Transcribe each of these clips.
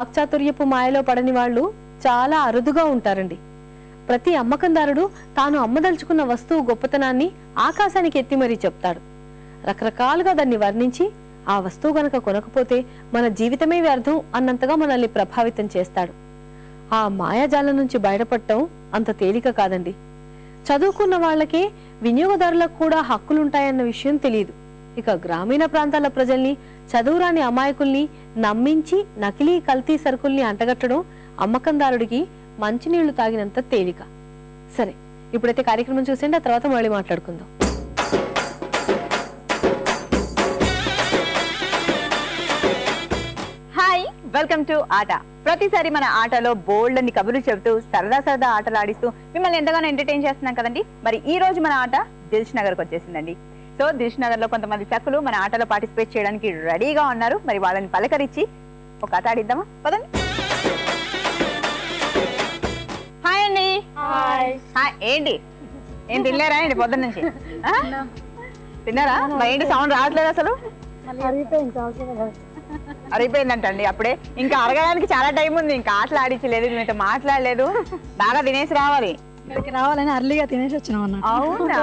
వాక్చాతుర్యపు మాయలో పడని వాళ్ళు చాలా అరుదుగా ఉంటారండి. ప్రతి అమ్మకందారుడు తాను అమ్మదలుచుకున్న వస్తువు గొప్పతనాన్ని ఆకాశానికి ఎత్తి మరీ చెప్తాడు. రకరకాలుగా దాన్ని వర్ణించి ఆ వస్తువు గనక కొనకపోతే మన జీవితమే వ్యర్థం అన్నంతగా మనల్ని ప్రభావితం చేస్తాడు. ఆ మాయాజాలం నుంచి బయటపడటం అంత తేలిక కాదండి. చదువుకున్న వాళ్ళకే వినియోగదారులకు కూడా హక్కులుంటాయన్న విషయం తెలియదు ఇక గ్రామీణ ప్రాంతాల ప్రజల్ని చదువురాని అమాయకుల్ని నమ్మించి నకిలీ కల్తీ సరుకుల్ని అంటగట్టడం అమ్మకందారుడికి మంచినీళ్ళు తాగినంత తేలిక. సరే ఇప్పుడైతే కార్యక్రమం చూసేయండి ఆ తర్వాత మళ్ళీ మాట్లాడుకుందాం. హాయ్ వెల్కమ్ టు ఆట. ప్రతిసారి మన ఆటలో బోల్డ్ అని కబుర్లు చెబుతూ సరదా సరదా ఆటలు ఆడిస్తూ మిమ్మల్ని ఎంతగానో ఎంటర్టైన్ చేస్తున్నాం కదండి. మరి ఈ రోజు మన ఆట దిల్ష్ నగర్కి వచ్చేసిందండి సో దిల్ష్ నగర్లో కొంతమంది చక్కులు మన ఆటలో పార్టిసిపేట్ చేయడానికి రెడీగా ఉన్నారు. మరి వాళ్ళని పలకరించి ఒక ఆట ఆడిద్దామా? పదండి. హాయ్ అండి. హాయ్. ఏంటి? ఏం తినలేరా ఏంటి పొద్దున్న నుంచి? తిన్నారా? మరి ఏంటి సౌండ్ రావట్లేదు అసలు? అరిగిపోయిందంటండి అప్పుడే. ఇంకా అరగడానికి చాలా టైం ఉంది. ఇంకా ఆటలు ఆడించలేదు మీతో మాట్లాడలేదు. బాగా తినేసి రావాలి. ఇక్కడికి రావాలని అర్లీగా తినేసి వచ్చినాం అన్నమాట. అవునా.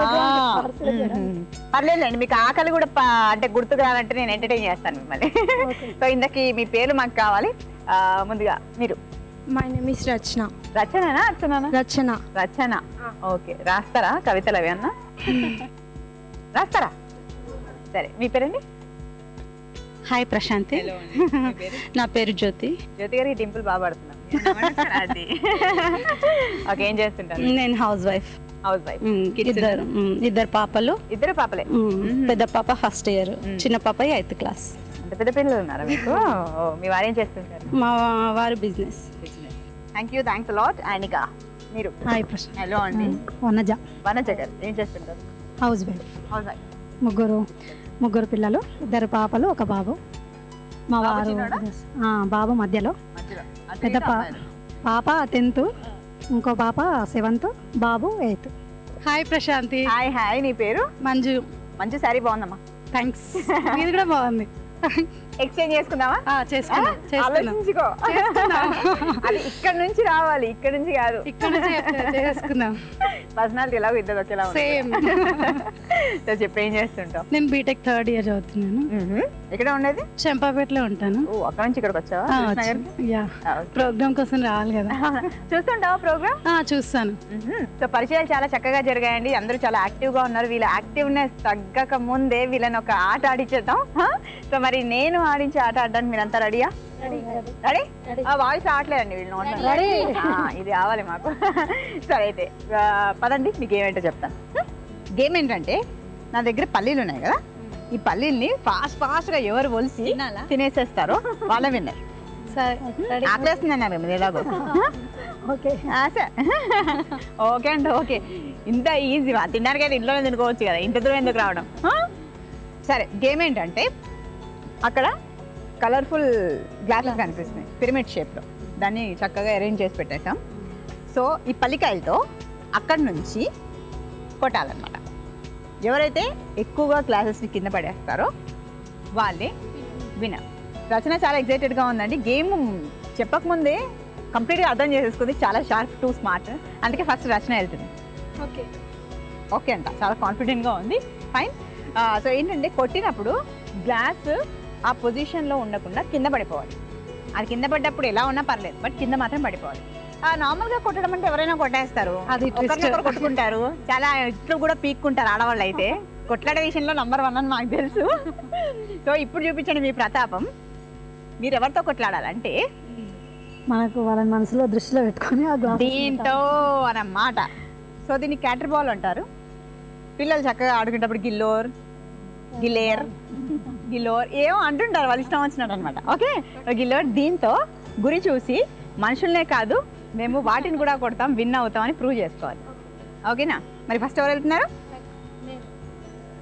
పర్లేదులేండి మీకు ఆకలి కూడా అంటే గుర్తుకు రానంటే నేను ఎంటర్టైన్ చేస్తాను మిమ్మల్ని. సో ఇందకి మీ పేరు మాకు కావాలి. ఆ, ముందుగా మీరు. మై నేమ్ ఇస్ రచన రచననా రచన. రచన. ఓకే రాస్తారా? కవితలు అవి అన్నా? రాస్తారా? సరే మీ పేరండి? హాయ్ ప్రశాంతి. నా పేరు జ్యోతి. జ్యోతి గారికి డింపుల్ బాగా పడుతున్నాం ఓకే ఏం చేస్తుంటారు? నేను హౌస్ వైఫ్. House wife. ఇద్దరు ఇద్దరు పాపలు. ఇద్దరు పాపలే. పెద్ద పాప ఫస్ట్ ఇయర్ చిన్న పాప ఎయిత్ క్లాస్. పెద్ద పిల్లలు ఉన్నారా మీకు? మీ వారు ఏం చేస్తుంటారు? మా వారు business. Thank you thanks lot and ఇక మీరు? హాయ్ ప్రశాంత్ హలో అండి. వనజ. వనజ గారు ఏం చేస్తుంటారు? Housewife. Housewife. ముగ్గురు. ముగ్గురు పిల్లలు ఇద్దరు పాపలు ఒక బాబు. మా బాబు వారు బాబు మధ్యలో. పెద్ద. పాప టెన్త్ ఇంకో పాప సెవెంత్ బాబు eighth. Hi Prashanti. Hi hi. నీ పేరు? మంజు. మంచి సారీ బాగుందమ్మా. థ్యాంక్స్ ఇది కూడా బాగుంది. ఎక్స్చేంజ్ చేసుకుందామా ఆలోచించుకో. అది ఇక్కడ నుంచి రావాలి ఇక్కడ నుంచి కాదు. ఇక్కడ చేసుకుందాం పర్సనాలిటీ ఎలాగో ఇద్దరు ఒకేలా. సేమ్ చెప్పు ఏం చేస్తుంటావు? నేను బీటెక్ థర్డ్ ఇయర్ చదువుతున్నాను. ఎక్కడ ఉండేది? చంపాపేటలో ఉంటాను. ఓ అక్కడ నుంచి ఇక్కడికి వచ్చావా. ప్రోగ్రామ్ కోసం రావాలి కదా. చూస్తుంటావా ప్రోగ్రామ్ ఆ, చూస్తాను. సో పరిచయాలు చాలా చక్కగా జరిగాయండి. అందరూ చాలా యాక్టివ్గా ఉన్నారు. వీళ్ళ యాక్టివ్నెస్ తగ్గక ముందే వీళ్ళని ఒక ఆట ఆడించేద్దాం సో మరి నేను ఆడించే ఆట ఆడడానికి మీరంతా రెడీయా? రెడీ ఆ వాయిస్ ఆడలేదండి వీళ్ళు ఇది కావాలి మాకు. సరే అయితే పదండి మీకు ఏమేంటో చెప్తాను. గేమ్ ఏంటంటే నా దగ్గర పల్లీలు ఉన్నాయి కదా? ఈ పల్లీల్ని ఫాస్ట్ ఫాస్ట్గా ఎవరు ఒలిసి తినేసేస్తారో వాళ్ళ విన్నర్. సరే ఆకలేస్తుంది అన్నారు మీరు ఎలాగో. ఓకే. ఓకే అండి ఓకే. ఇంత ఈజీ తిన్నారు కానీ ఇంట్లోనే తినుకోవచ్చు కదా. ఇంత దూరం ఎందుకు రావడం? ఆ? సరే గేమ్ ఏంటంటే అక్కడ కలర్ఫుల్ గ్లాసెస్ కనిపిస్తున్నాయి పిరమిడ్ షేప్లో దాన్ని చక్కగా అరేంజ్ చేసి పెట్టేసాం సో ఈ పల్లికాయలతో అక్కడి నుంచి కొట్టాలన్నమాట. ఎవరైతే ఎక్కువగా క్లాసెస్ని కింద పడేస్తారో వాళ్ళే వినర్ రచన చాలా ఎక్సైటెడ్గా ఉందండి. గేమ్ చెప్పకముందే కంప్లీట్గా అర్థం చేసేసుకుంది. చాలా షార్ప్ టూ స్మార్ట్ అందుకే ఫస్ట్ రచన వెళ్తుంది. ఓకే. ఓకే అంట. చాలా కాన్ఫిడెంట్గా ఉంది. ఫైన్ సో ఏంటంటే కొట్టినప్పుడు గ్లాస్ ఆ పొజిషన్లో ఉండకుండా కింద పడిపోవాలి. అది కింద పడ్డప్పుడు ఎలా ఉన్నా పర్లేదు బట్ కింద మాత్రం పడిపోవాలి. ఆ, నార్మల్గా కొట్టడం అంటే ఎవరైనా కొట్టేస్తారు. అది కొట్టుకుంటారు. చాలా ఇట్లు కూడా పీక్కుంటారు ఆడవాళ్ళు అయితే కొట్లాడే విషయంలో నంబర్ వన్ అని మాకు తెలుసు. సో ఇప్పుడు చూపించండి మీ ప్రతాపం. మీరు ఎవరితో కొట్లాడాలంటే? మనకు వాళ్ళని మనసులో దృష్టిలో పెట్టుకొని దీంతో అన్నమాట. సో దీన్ని క్యాటర్ బాల్ అంటారు. పిల్లలు చక్కగా ఆడుకునేటప్పుడు గిల్లోర్ గిల్లేర్ గిల్లోర్ ఏమో అంటుంటారు వాళ్ళు ఇష్టం వచ్చినట్టు అనమాట ఓకే? గిల్లోర్ దీంతో గురి చూసి మనుషులనే కాదు మేము వాటిని కూడా కొడతాం విన్ అవుతామని ప్రూవ్ చేసుకోవాలి. ఓకేనా? మరి ఫస్ట్ ఎవరు వెళ్తున్నారు?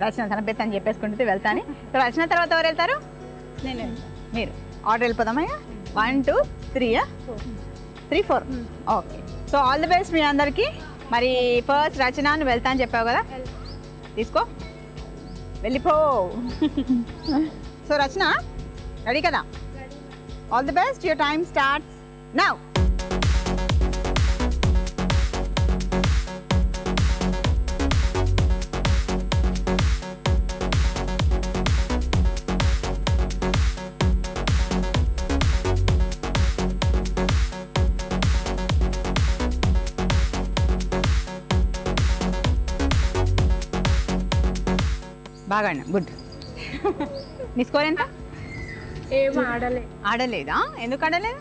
రచన తన పెద్ద అని చెప్పేసుకుంటే వెళ్తాను. సో రచన తర్వాత ఎవరు వెళ్తారు? నేను. మీరు. ఆర్డర్ వెళ్ళిపోదామా one two three three four. Okay. So all the best మీ అందరికి. మరి ఫస్ట్ రచన నువ్వు వెళ్తా అని చెప్పావు కదా? తీసుకో. వెళ్ళిపో. సో రచన రెడీ కదా? All the best your time starts now బాగా ఆడినా గుడ్. నీ స్కోర్ ఎంత? ఆడలేదా? ఎందుకు ఆడలేదు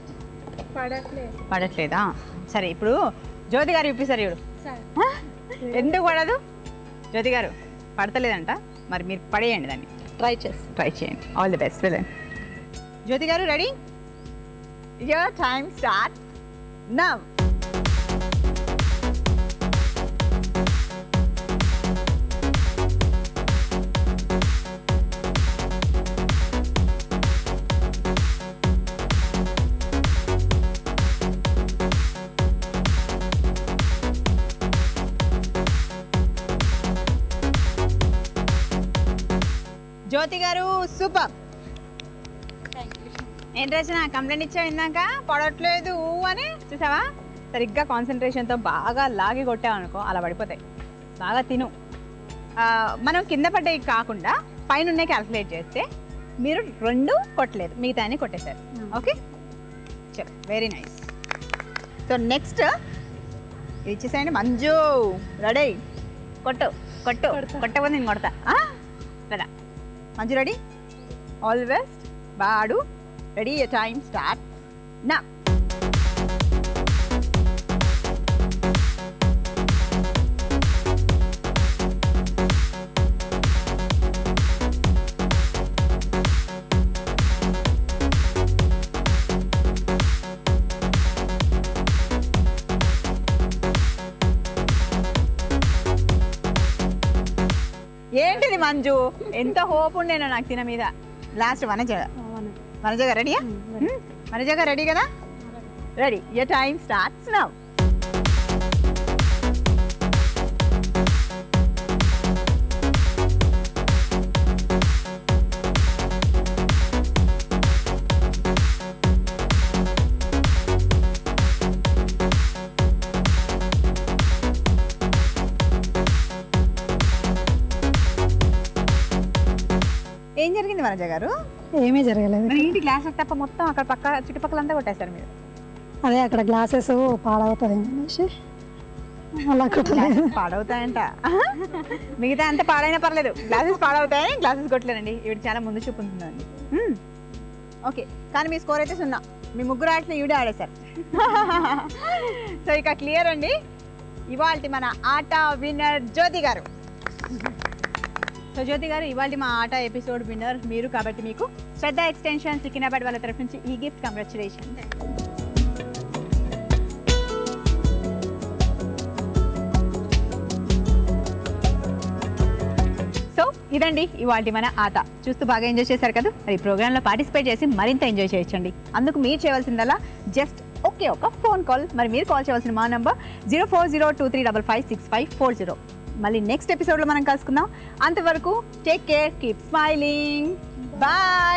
పడట్లే. పడట్లేదా? సరే ఇప్పుడు జ్యోతి గారు చూపిస్తారు చూడు. ఎందుకు పడదు? జ్యోతి గారు పడతలేదంట. మరి మీరు పడేయండి దాన్ని. ట్రై చేసి ట్రై చేయండి. All the best villain Jyothi గారు ready your time start now Jyothi గారు సూపర్. ఏంటి రచన? కంప్లైంట్ ఇచ్చావు ఇందాక? పడట్లేదు అని? చూసావా? సరిగ్గా కాన్సన్ట్రేషన్తో బాగా లాగి కొట్టావు అనుకో అలా పడిపోతాయి. బాగా తిను. మనం కింద పడ్డవి కాకుండా పైన క్యాల్కులేట్ చేస్తే మీరు రెండు కొట్టలేదు. మిగతా అన్ని కొట్టేశారు. ఓకే? చలో వెరీ నైస్ సో నెక్స్ట్ ఇచ్చేసేయండి. మంజు రెడీ. కొట్టు. కొట్టు. కొట్టకపోతే నేను కొడతా. కదా Manju ready all the best బాడు ready time start నా ఏంటిది మంజు? ఎంత హోప్ ఉండేనో నాకు తిన మీద. లాస్ట్ వనజ. వనజ. గారు రెడీయా వనజ గారు రెడీ కదా? Ready your time starts now ఏం జరిగింది వనజ గారు? ఏమీ జరగలేదు. ఇంటి గ్లాస్ తప్ప మొత్తం అక్కడ పక్క చుట్టుపక్కల అంతా కొట్టేశారు మీరు? అదే అక్కడ గ్లాసెస్ పాడవుతుంది అనేసి. అలా కొట్టలేదు. పాడవుతాయంట. మిగతా అంత పాడైనా పర్లేదు. గ్లాసెస్ పాడవుతాయని గ్లాసెస్ కొట్టలేనండి. ఇవి చాలా ముందు చూపు ఉంటుందండి ఓకే. కానీ మీ స్కోర్ అయితే సున్నా. మీ ముగ్గురు ఆటలు ఈవిడే ఆడేశారు. సో ఇక క్లియర్ అండి. ఇవాళ మన ఆట విన్నర్ జ్యోతి గారు. సో జ్యోతి గారు ఇవాళ మా ఆట ఎపిసోడ్ విన్నర్ మీరు కాబట్టి మీకు శ్రద్ధ ఎక్స్టెన్షన్ సికినాబాద్ వాళ్ళ తరఫు నుంచి ఈ గిఫ్ట్. కంగ్రాచులేషన్ సో ఇదండి ఇవాళ మన ఆట. చూస్తూ బాగా ఎంజాయ్ చేశారు కదా? మరి ప్రోగ్రాంలో పార్టిసిపేట్ చేసి మరింత ఎంజాయ్ చేయొచ్చండి. అందుకు మీరు చేయవలసిందల్లా జస్ట్ ఓకే ఒక ఫోన్ కాల్ మరి మీరు కాల్ చేయవలసిన మా number zero four zero two three double five six five four zero మళ్ళీ నెక్స్ట్ ఎపిసోడ్లో మనం కలుసుకుందాం. అంతవరకు take care keep smiling bye